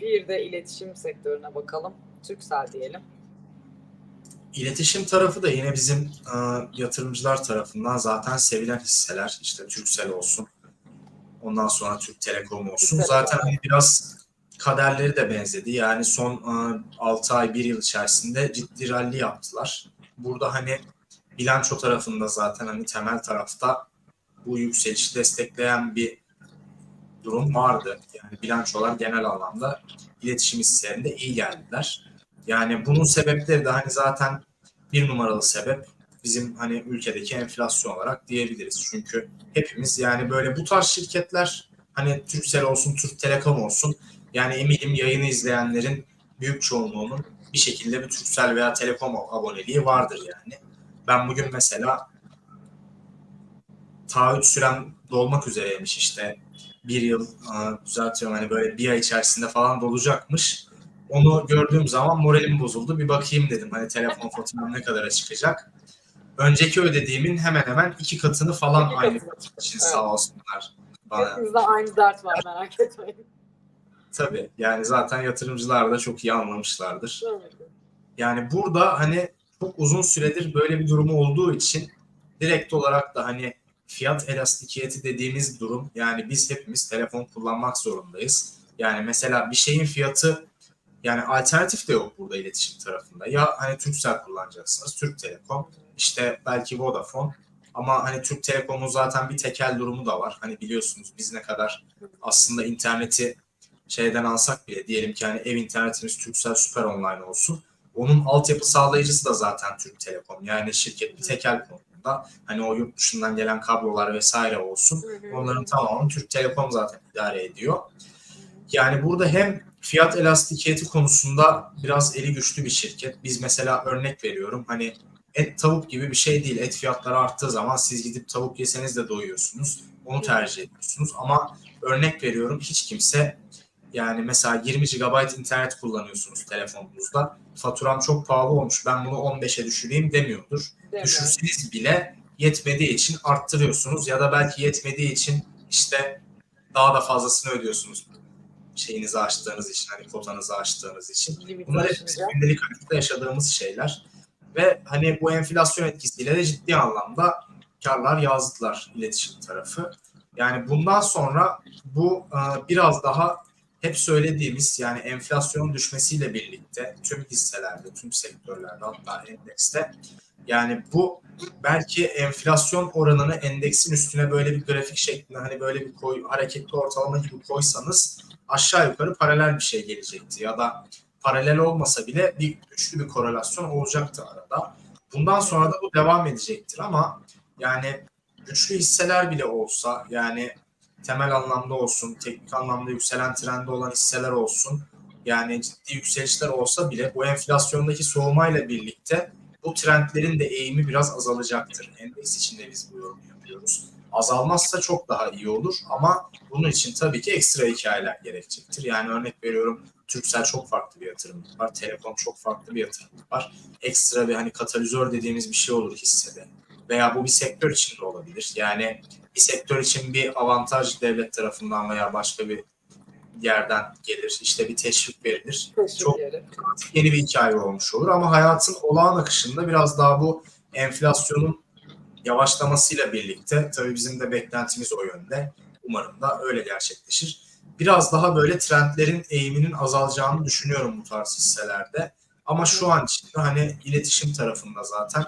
Bir de iletişim sektörüne bakalım. Türksel diyelim. İletişim tarafı da yine bizim e, yatırımcılar tarafından zaten sevilen hisseler. İşte Turkcell olsun. Ondan sonra Türk Telekom olsun. Türk Zaten Telekom. hani biraz kaderleri de benzedi. Yani son e, 6 ay 1 yıl içerisinde ciddi rally yaptılar. Burada hani bilanço tarafında zaten hani temel tarafta bu yükselişi destekleyen bir durum vardı. Yani bilançolar genel anlamda iletişim hisselerinde iyi geldiler. Yani bunun sebepleri de hani zaten bir numaralı sebep bizim hani ülkedeki enflasyon olarak diyebiliriz. Çünkü hepimiz yani böyle bu tarz şirketler hani Turkcell olsun, Türk Telekom olsun yani eminim yayını izleyenlerin büyük çoğunluğunun bir şekilde bir Turkcell veya Telekom aboneliği vardır yani. Ben bugün mesela taahhüt süren dolmak üzereymiş işte bir yıl düzeltiyorum hani böyle bir ay içerisinde falan dolacakmış. Onu gördüğüm zaman moralim bozuldu. Bir bakayım dedim hani telefon faturam ne kadara çıkacak. Önceki ödediğimin hemen hemen iki katını falan İki aynı katını. için Evet. sağ olsunlar bana. Hepimizde aynı dert var merak etmeyin. Tabii yani zaten yatırımcılar da çok iyi anlamışlardır. Yani burada hani çok uzun süredir böyle bir durumu olduğu için direkt olarak da hani fiyat elastikiyeti dediğimiz durum yani biz hepimiz telefon kullanmak zorundayız. Yani mesela bir şeyin fiyatı yani alternatif de yok burada iletişim tarafında. Ya hani Turkcell kullanacaksınız, Türk Telekom, işte belki Vodafone ama hani Türk Telekom'un zaten bir tekel durumu da var. Hani biliyorsunuz biz ne kadar aslında interneti şeyden alsak bile diyelim ki hani ev internetimiz Turkcell Süper Online olsun. Onun altyapı sağlayıcısı da zaten Türk Telekom. Yani şirket bir tekel konumunda. Hani o yurt dışından gelen kablolar vesaire olsun. Onların tamamını Türk Telekom zaten idare ediyor. Yani burada hem fiyat elastikiyeti konusunda biraz eli güçlü bir şirket. Biz mesela örnek veriyorum hani et tavuk gibi bir şey değil. Et fiyatları arttığı zaman siz gidip tavuk yeseniz de doyuyorsunuz. Onu tercih ediyorsunuz. Ama örnek veriyorum hiç kimse yani mesela 20 GB internet kullanıyorsunuz telefonunuzda. Faturam çok pahalı olmuş ben bunu 15'e düşüreyim demiyordur. Düşürseniz bile yetmediği için arttırıyorsunuz ya da belki yetmediği için işte daha da fazlasını ödüyorsunuz şeyinizi açtığınız için hani kotanızı açtığınız için. Bunlar hep bizim gündelik hayatta yaşadığımız şeyler. Ve hani bu enflasyon etkisiyle de ciddi anlamda karlar yazdılar iletişim tarafı. Yani bundan sonra bu e, biraz daha hep söylediğimiz yani enflasyonun düşmesiyle birlikte tüm hisselerde, tüm sektörlerde hatta endekste yani bu belki enflasyon oranını endeksin üstüne böyle bir grafik şeklinde hani böyle bir koy, hareketli ortalama gibi koysanız aşağı yukarı paralel bir şey gelecekti ya da paralel olmasa bile bir güçlü bir korelasyon olacaktı arada. Bundan sonra da bu devam edecektir ama yani güçlü hisseler bile olsa yani temel anlamda olsun, teknik anlamda yükselen trende olan hisseler olsun yani ciddi yükselişler olsa bile bu enflasyondaki soğumayla birlikte bu trendlerin de eğimi biraz azalacaktır. Endeks içinde biz bu yorumu yapıyoruz. Azalmazsa çok daha iyi olur ama bunun için tabii ki ekstra hikayeler gerekecektir. Yani örnek veriyorum Turkcell çok farklı bir yatırım var. Telekom çok farklı bir yatırım var. Ekstra bir hani katalizör dediğimiz bir şey olur hissede. Veya bu bir sektör içinde olabilir. Yani bir sektör için bir avantaj devlet tarafından veya başka bir yerden gelir. İşte bir teşvik verilir. Teşvik Çok yeri. yeni bir hikaye olmuş olur ama hayatın olağan akışında biraz daha bu enflasyonun yavaşlamasıyla birlikte tabii bizim de beklentimiz o yönde. Umarım da öyle gerçekleşir. Biraz daha böyle trendlerin eğiminin azalacağını düşünüyorum bu tarz hisselerde. Ama şu an için hani iletişim tarafında zaten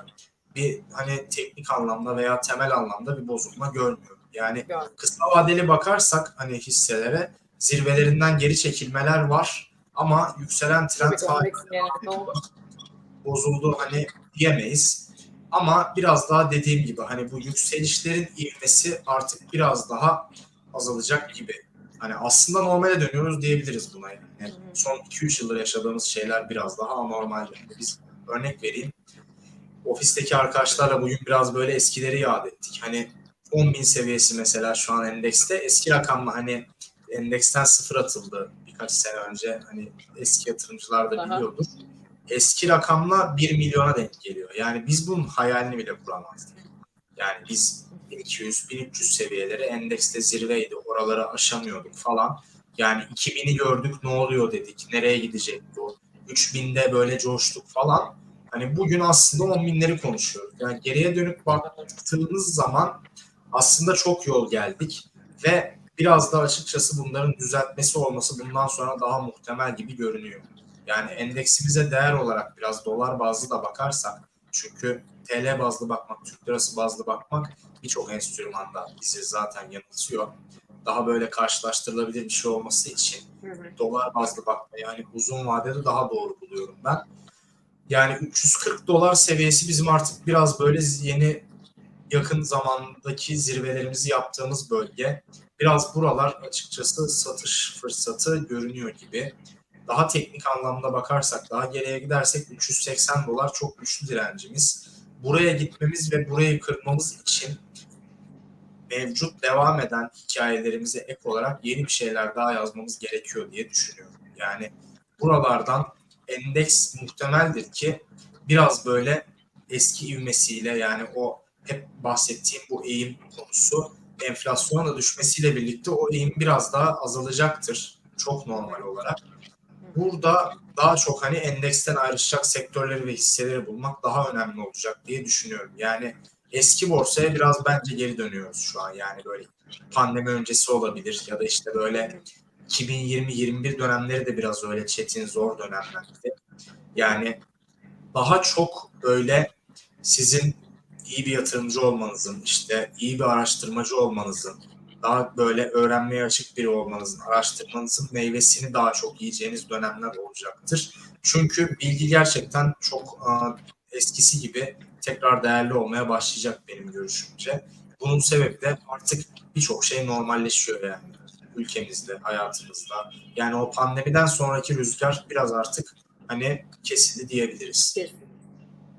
bir hani teknik anlamda veya temel anlamda bir bozulma görmüyorum. Yani kısa vadeli bakarsak hani hisselere zirvelerinden geri çekilmeler var ama yükselen trend hala bozuldu hani diyemeyiz. Ama biraz daha dediğim gibi hani bu yükselişlerin ivmesi artık biraz daha azalacak gibi. Hani aslında normale dönüyoruz diyebiliriz buna. Yani hı. son 2-3 yıldır yaşadığımız şeyler biraz daha anormal. Yani biz örnek vereyim. Ofisteki arkadaşlarla bugün biraz böyle eskileri yad ettik. Hani 10 bin seviyesi mesela şu an endekste. Eski rakamla hani endeksten sıfır atıldı birkaç sene önce. Hani eski yatırımcılar da Aha. biliyordur. Eski rakamla 1 milyona denk geliyor. Yani biz bunun hayalini bile kuramazdık. Yani biz 1200-1300 seviyeleri endekste zirveydi. Oraları aşamıyorduk falan. Yani 2000'i gördük ne oluyor dedik. Nereye gidecek bu? 3000'de böyle coştuk falan. Hani bugün aslında 10 binleri konuşuyoruz. Yani geriye dönüp baktığımız zaman aslında çok yol geldik ve biraz da açıkçası bunların düzeltmesi olması bundan sonra daha muhtemel gibi görünüyor. Yani endeksimize değer olarak biraz dolar bazlı da bakarsak çünkü TL bazlı bakmak, Türk lirası bazlı bakmak birçok enstrümanda bizi zaten yanıltıyor. Daha böyle karşılaştırılabilir bir şey olması için dolar bazlı bakma yani uzun vadede daha doğru buluyorum ben. Yani 340 dolar seviyesi bizim artık biraz böyle yeni yakın zamandaki zirvelerimizi yaptığımız bölge. Biraz buralar açıkçası satış fırsatı görünüyor gibi. Daha teknik anlamda bakarsak, daha geriye gidersek 380 dolar çok güçlü direncimiz. Buraya gitmemiz ve burayı kırmamız için mevcut devam eden hikayelerimize ek olarak yeni bir şeyler daha yazmamız gerekiyor diye düşünüyorum. Yani buralardan endeks muhtemeldir ki biraz böyle eski ivmesiyle yani o hep bahsettiğim bu eğim konusu enflasyonla düşmesiyle birlikte o eğim biraz daha azalacaktır. Çok normal olarak. Burada daha çok hani endeksten ayrışacak sektörleri ve hisseleri bulmak daha önemli olacak diye düşünüyorum. Yani eski borsaya biraz bence geri dönüyoruz şu an. Yani böyle pandemi öncesi olabilir ya da işte böyle 2020-21 dönemleri de biraz öyle çetin zor dönemlerdi. Yani daha çok böyle sizin iyi bir yatırımcı olmanızın, işte iyi bir araştırmacı olmanızın, daha böyle öğrenmeye açık biri olmanızın, araştırmanızın meyvesini daha çok yiyeceğiniz dönemler olacaktır. Çünkü bilgi gerçekten çok eskisi gibi tekrar değerli olmaya başlayacak benim görüşümce. Bunun sebebi de artık birçok şey normalleşiyor yani ülkemizde, hayatımızda. Yani o pandemiden sonraki rüzgar biraz artık hani kesildi diyebiliriz. Kesin.